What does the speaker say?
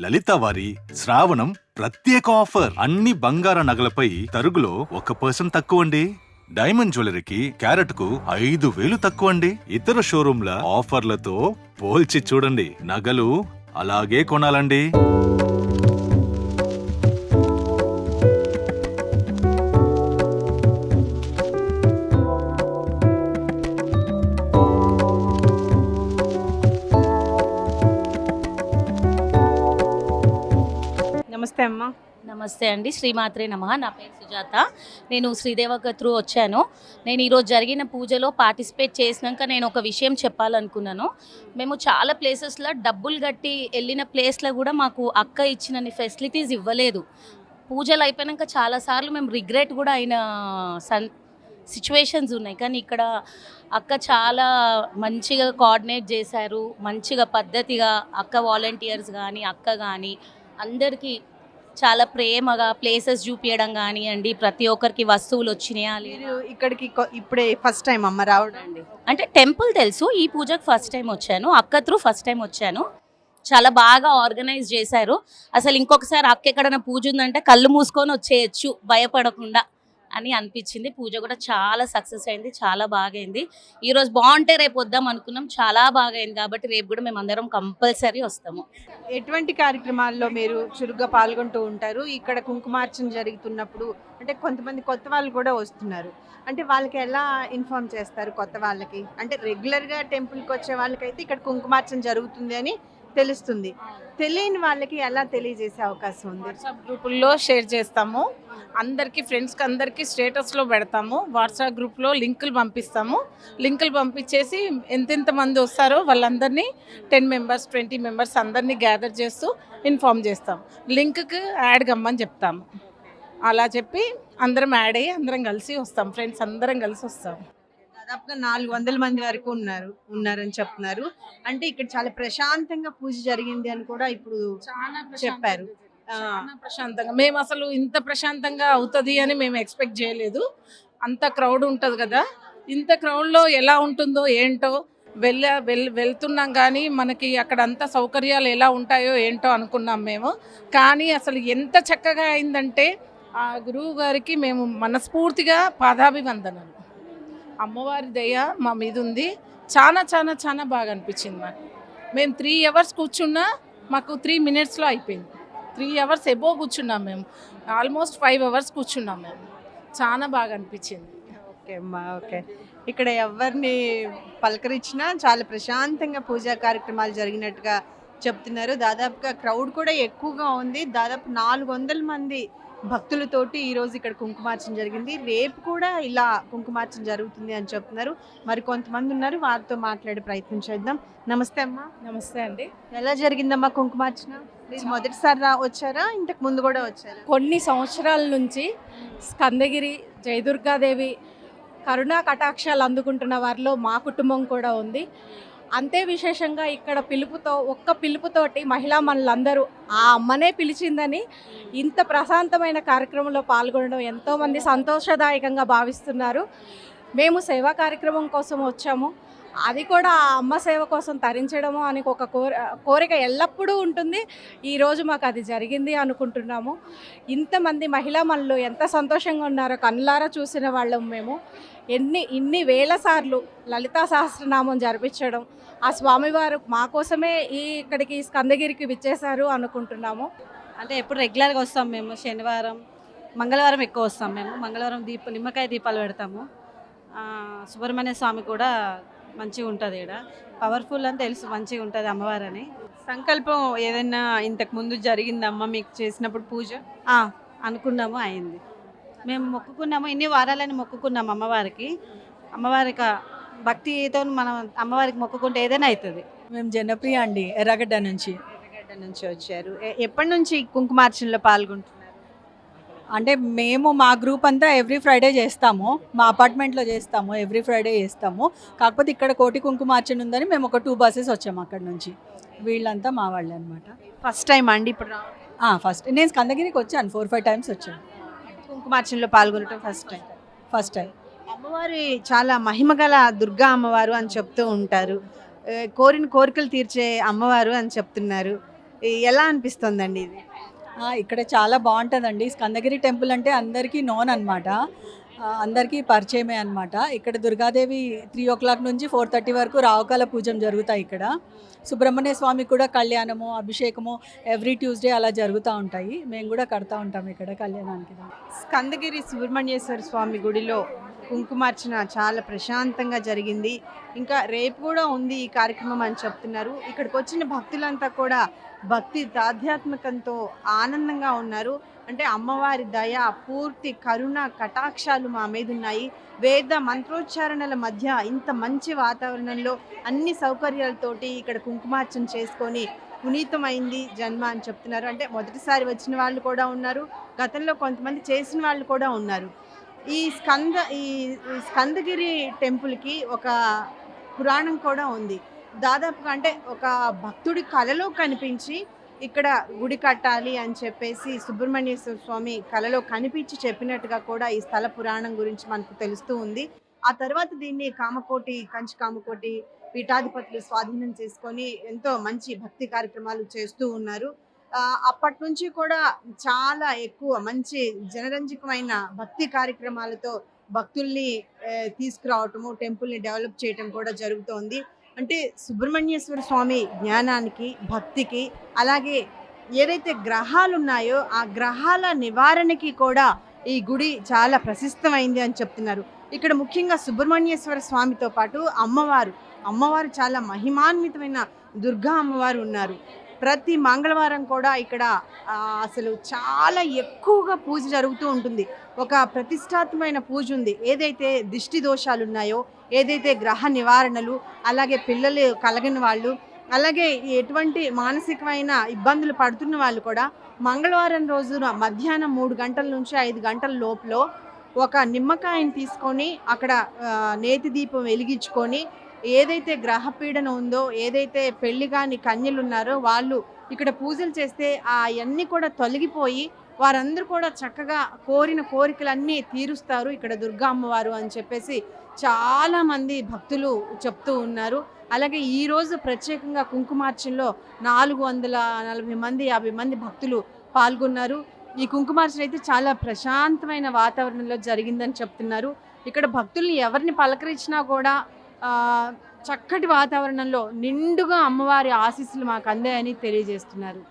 లలిత వారి శ్రావణం ప్రత్యేక ఆఫర్. అన్ని బంగార నగలపై తరుగులో ఒక పర్సెంట్ తక్కువ అండి డైమండ్ జ్యువెలరీకి క్యారెట్కు ఐదు వేలు తక్కువ అండి ఇతర షోరూంల ఆఫర్లతో పోల్చి చూడండి. నగలు అలాగే కొనాలండి. నమస్తే అమ్మా. నమస్తే అండి. శ్రీమాత్రే నమ. నా పేరు సుజాత. నేను శ్రీదేవక త్రూ వచ్చాను. నేను ఈరోజు జరిగిన పూజలో పార్టిసిపేట్ చేసినాక నేను ఒక విషయం చెప్పాలనుకున్నాను. మేము చాలా ప్లేసెస్లో డబ్బులు కట్టి వెళ్ళిన ప్లేస్లో కూడా మాకు అక్క ఇచ్చిన ఫెసిలిటీస్ ఇవ్వలేదు. పూజలు అయిపోయాక చాలాసార్లు మేము రిగ్రెట్ కూడా అయిన సన్ సిచ్యువేషన్స్ ఉన్నాయి. కానీ ఇక్కడ అక్క చాలా మంచిగా కోఆర్డినేట్ చేశారు. మంచిగా పద్ధతిగా అక్క వాలంటీర్స్ కానీ అక్క కానీ అందరికీ చాలా ప్రేమగా ప్లేసెస్ చూపించడం కానివ్వండి ప్రతి ఒక్కరికి వస్తువులు వచ్చినాయా లేదా? మీరు ఇక్కడికి కొ- ఇప్పుడే ఫస్ట్ టైం అమ్మ రావడం? అంటే టెంపుల్ తెలుసు ఈ పూజకు ఫస్ట్ టైం వచ్చాను అక్క త్రూ ఫస్ట్ టైం వచ్చాను. చాలా బాగా ఆర్గనైజ్ చేశారు. అసలు ఇంకొకసారి అక్క ఎక్కడైనా పూజ ఉందంటే కళ్ళు మూసుకొని వచ్చేయచ్చు భయపడకుండా. అని అనిపించింది. పూజ కూడా చాలా సక్సెస్ అయింది చాలా బాగా అయింది ఈరోజు బాగుంటే రేపు వద్దాం అనుకున్నాం చాలా బాగా అయింది కాబట్టి రేపు కూడా మేము అందరం కంపల్సరీ వస్తాము. ఎటువంటి కార్యక్రమాల్లో మీరు చురుగ్గా పాల్గొంటూ ఉంటారు? ఇక్కడ కుంకుమార్చన జరుగుతున్నప్పుడు అంటే కొంతమంది కొత్త వాళ్ళు కూడా వస్తున్నారు. అంటే వాళ్ళకి ఎలా ఇన్ఫార్మ్ చేస్తారు కొత్త వాళ్ళకి? అంటే రెగ్యులర్గా టెంపుల్కి వచ్చే వాళ్ళకైతే ఇక్కడ కుంకుమార్చన జరుగుతుంది అని తెలుస్తుంది. తెలియని వాళ్ళకి ఎలా తెలియజేసే అవకాశం ఉంది? వాట్సాప్ గ్రూపుల్లో షేర్ చేస్తాము. అందరికీ ఫ్రెండ్స్కి అందరికీ స్టేటస్లో పెడతాము. వాట్సాప్ గ్రూప్లో లింకులు పంపిస్తాము. లింకులు పంపించేసి ఎంతెంత మంది వస్తారో వాళ్ళందరినీ టెన్ మెంబర్స్ ట్వంటీ మెంబర్స్ అందరినీ గ్యాదర్ చేస్తూ ఇన్ఫామ్ చేస్తాం. లింక్కి యాడ్ కమ్మని చెప్తాము. అలా చెప్పి అందరం యాడ్ అయ్యి అందరం కలిసి వస్తాం. ఫ్రెండ్స్ అందరం కలిసి వస్తాం. దాదాపుగా నాలుగు వందల మంది వరకు ఉన్నారు ఉన్నారని చెప్తున్నారు. అంటే ఇక్కడ చాలా ప్రశాంతంగా పూజ జరిగింది అని కూడా ఇప్పుడు చాలా చెప్పారు. ప్రశాంతంగా. మేము అసలు ఇంత ప్రశాంతంగా అవుతుంది అని మేము ఎక్స్పెక్ట్ చేయలేదు. అంత క్రౌడ్ ఉంటుంది కదా. ఇంత క్రౌడ్లో ఎలా ఉంటుందో ఏంటో వెళ్ళ వెల్ వెళ్తున్నాం కానీ మనకి అక్కడ అంత సౌకర్యాలు ఎలా ఉంటాయో ఏంటో అనుకున్నాం మేము. కానీ అసలు ఎంత చక్కగా అయిందంటే ఆ గురువు గారికి మేము మనస్ఫూర్తిగా పాదాభివందనలు. అమ్మవారి దయ మా మీద ఉంది. చాలా చాలా చాలా బాగా అనిపించింది మాకు. మేము త్రీ అవర్స్ కూర్చున్నా మాకు త్రీ మినిట్స్లో అయిపోయింది. త్రీ అవర్స్ ఎబో కూర్చున్నాం మేము. ఆల్మోస్ట్ ఫైవ్ అవర్స్ కూర్చున్నాం మేము. చాలా బాగా అనిపించింది. ఓకే అమ్మా ఓకే. ఇక్కడ ఎవరిని పలకరించినా చాలా ప్రశాంతంగా పూజా కార్యక్రమాలు జరిగినట్టుగా చెప్తున్నారు. దాదాపుగా క్రౌడ్ కూడా ఎక్కువగా ఉంది. దాదాపు నాలుగు వందల మంది భక్తులతోటి ఈరోజు ఇక్కడ కుంకుమార్చన జరిగింది. రేపు కూడా ఇలా కుంకుమార్చన జరుగుతుంది అని చెప్తున్నారు. మరి కొంతమంది ఉన్నారు వారితో మాట్లాడే ప్రయత్నం చేద్దాం. నమస్తే అమ్మా. నమస్తే అండి. ఎలా జరిగిందమ్మా కుంకుమార్చన? మీరు మొదటిసారి వచ్చారా? ఇంతకు ముందు కూడా వచ్చారా? కొన్ని సంవత్సరాల నుంచి స్కందగిరి జయదుర్గాదేవి కరుణా కటాక్షాలు అందుకుంటున్న వారిలో మా కుటుంబం కూడా ఉంది. అంతే విశేషంగా ఇక్కడ పిలుపుతో ఒక్క పిలుపుతోటి మహిళా మనులందరూ ఆ అమ్మనే పిలిచిందని ఇంత ప్రశాంతమైన కార్యక్రమంలో పాల్గొనడం ఎంతోమంది సంతోషదాయకంగా భావిస్తున్నారు. మేము సేవా కార్యక్రమం కోసం వచ్చాము. అది కూడా ఆ అమ్మ సేవ కోసం తరించడము అని ఒక కోరి కోరిక ఎల్లప్పుడూ ఉంటుంది. ఈరోజు మాకు అది జరిగింది అనుకుంటున్నాము. ఇంతమంది మహిళా మనులు ఎంత సంతోషంగా ఉన్నారో కన్నులారా చూసిన వాళ్ళం మేము. ఎన్ని ఇన్ని వేల సార్లు లలితా సహస్రనామం జరిపించడం ఆ స్వామివారు మా కోసమే ఈ ఇక్కడికి స్కందగిరికి విచ్చేశారు అనుకుంటున్నాము. అంటే ఎప్పుడు రెగ్యులర్గా వస్తాం మేము శనివారం మంగళవారం ఎక్కువ వస్తాం మేము. మంగళవారం దీప నిమ్మకాయ దీపాలు పెడతాము. సుబ్రహ్మణ్య స్వామి కూడా మంచిగా ఉంటుంది ఇక్కడ పవర్ఫుల్ అని తెలుసు మంచిగా ఉంటుంది అమ్మవారని. సంకల్పం ఏదైనా ఇంతకు ముందు జరిగిందమ్మా మీకు చేసినప్పుడు పూజ? ఆ, అనుకున్నాము అయింది. మేము మొక్కుకున్నాము ఇన్ని వారాలని మొక్కుకున్నాము అమ్మవారికి. అమ్మవారికి భక్తితో మనం అమ్మవారికి మొక్కుకుంటే ఏదైనా అవుతుంది మేము జనప్రియ అండి ఎర్రగడ్డ నుంచి. ఎర్రగడ్డ నుంచి వచ్చారు. ఎప్పటి నుంచి కుంకుమార్చనలో పాల్గొంటున్నారు? అంటే మేము మా గ్రూప్ అంతా ఎవ్రీ ఫ్రైడే చేస్తాము. మా అపార్ట్మెంట్లో చేస్తాము ఎవ్రీ ఫ్రైడే చేస్తాము. కాకపోతే ఇక్కడ కోటి కుంకుమార్చన ఉందని మేము ఒక టూ బస్సెస్ వచ్చాము అక్కడ నుంచి. వీళ్ళంతా మా వాళ్ళే అనమాట ఫస్ట్ టైం అండి ఇప్పుడు. ఫస్ట్ నేను స్కందగిరికి వచ్చాను ఫోర్ ఫైవ్ టైమ్స్ వచ్చాను. కుంకుమార్చనలో పాల్గొనడం ఫస్ట్ టైం ఫస్ట్ టైం అమ్మవారి చాలా మహిమగల దుర్గా అమ్మవారు అని చెప్తూ ఉంటారు. కోరిన కోరికలు తీర్చే అమ్మవారు అని చెప్తున్నారు. ఎలా అనిపిస్తుందండి ఇది? ఇక్కడ చాలా బాగుంటుందండి. స్కందగిరి టెంపుల్ అంటే అందరికీ నోన్ అనమాట అందరికీ పరిచయమే అనమాట ఇక్కడ దుర్గాదేవి త్రీ ఓ క్లాక్ నుంచి ఫోర్ థర్టీ వరకు రావుకాల పూజం జరుగుతాయి ఇక్కడ. సుబ్రహ్మణ్య స్వామి కూడా కళ్యాణము అభిషేకము ఎవ్రీ ట్యూస్డే అలా జరుగుతూ ఉంటాయి. మేము కూడా కడతా ఉంటాం ఇక్కడ కళ్యాణానికి. స్కందగిరి సుబ్రహ్మణ్యేశ్వర స్వామి గుడిలో కుంకుమార్చన చాలా ప్రశాంతంగా జరిగింది. ఇంకా రేపు కూడా ఉంది ఈ కార్యక్రమం అని చెప్తున్నారు. ఇక్కడికి వచ్చిన భక్తులంతా కూడా భక్తి ఆధ్యాత్మికంతో ఆనందంగా ఉన్నారు. అంటే అమ్మవారి దయ పూర్తి కరుణ కటాక్షాలు మా మీద ఉన్నాయి. వేద మంత్రోచ్చారణల మధ్య ఇంత మంచి వాతావరణంలో అన్ని సౌకర్యాలతోటి ఇక్కడ కుంకుమార్చన చేసుకొని పునీతమైంది జన్మ అని చెప్తున్నారు. అంటే మొదటిసారి వచ్చిన వాళ్ళు కూడా ఉన్నారు. గతంలో కొంతమంది చేసిన వాళ్ళు కూడా ఉన్నారు. ఈ స్కంద ఈ స్కందగిరి టెంపుల్కి ఒక పురాణం కూడా ఉంది. దాదాపుగా అంటే ఒక భక్తుడి కలలో కనిపించి ఇక్కడ గుడి కట్టాలి అని చెప్పేసి సుబ్రహ్మణ్యేశ్వర స్వామి కలలో కనిపించి చెప్పినట్టుగా కూడా ఈ స్థల పురాణం గురించి మనకు తెలుస్తూ ఉంది. ఆ తర్వాత దీన్ని కామకోటి కంచి కామకోటి పీఠాధిపతులు స్వాధీనం చేసుకొని ఎంతో మంచి భక్తి కార్యక్రమాలు చేస్తూ ఉన్నారు. అప్పటి నుంచి కూడా చాలా ఎక్కువ మంచి జనరంజకమైన భక్తి కార్యక్రమాలతో భక్తుల్ని తీసుకురావటము టెంపుల్ని డెవలప్ చేయటం కూడా జరుగుతోంది. అంటే సుబ్రహ్మణ్యేశ్వర స్వామి జ్ఞానానికి భక్తికి అలాగే ఏదైతే గ్రహాలు ఉన్నాయో ఆ గ్రహాల నివారణకి కూడా ఈ గుడి చాలా ప్రసిద్ధమైంది అని చెప్తున్నారు. ఇక్కడ ముఖ్యంగా సుబ్రహ్మణ్యేశ్వర స్వామితో పాటు అమ్మవారు అమ్మవారు చాలా మహిమాన్వితమైన దుర్గా అమ్మవారు ఉన్నారు. ప్రతి మంగళవారం కూడా ఇక్కడ అసలు చాలా ఎక్కువగా పూజ జరుగుతూ ఉంటుంది. ఒక ప్రతిష్టాత్మకమైన పూజ ఉంది. ఏదైతే దిష్టి దోషాలు ఉన్నాయో ఏదైతే గ్రహ నివారణలు అలాగే పిల్లలు కలగని వాళ్ళు అలాగే ఎటువంటి మానసికమైన ఇబ్బందులు పడుతున్న వాళ్ళు కూడా మంగళవారం రోజున మధ్యాహ్నం మూడు గంటల నుంచి ఐదు గంటల లోపల ఒక నిమ్మకాయని తీసుకొని అక్కడ నేతి దీపం వెలిగించుకొని ఏదైతే గ్రహపీడన ఉందో ఏదైతే పెళ్ళి కాని కన్యలు ఉన్నారో వాళ్ళు ఇక్కడ పూజలు చేస్తే అవన్నీ కూడా తొలగిపోయి వారందరూ కూడా చక్కగా కోరిన కోరికలన్నీ తీరుస్తారు. ఇక్కడ దుర్గా అమ్మవారు అని చెప్పేసి చాలామంది భక్తులు చెప్తూ ఉన్నారు. అలాగే ఈరోజు ప్రత్యేకంగా కుంకుమార్చనలో నాలుగు వందల నలభై మంది యాభై మంది భక్తులు పాల్గొన్నారు. ఈ కుంకుమార్చన అయితే చాలా ప్రశాంతమైన వాతావరణంలో జరిగిందని చెప్తున్నారు. ఇక్కడ భక్తుల్ని ఎవరిని పలకరించినా కూడా చక్కటి వాతావరణంలో నిండుగా అమ్మవారి ఆశీస్సులు మాకు అందాయని తెలియజేస్తున్నారు.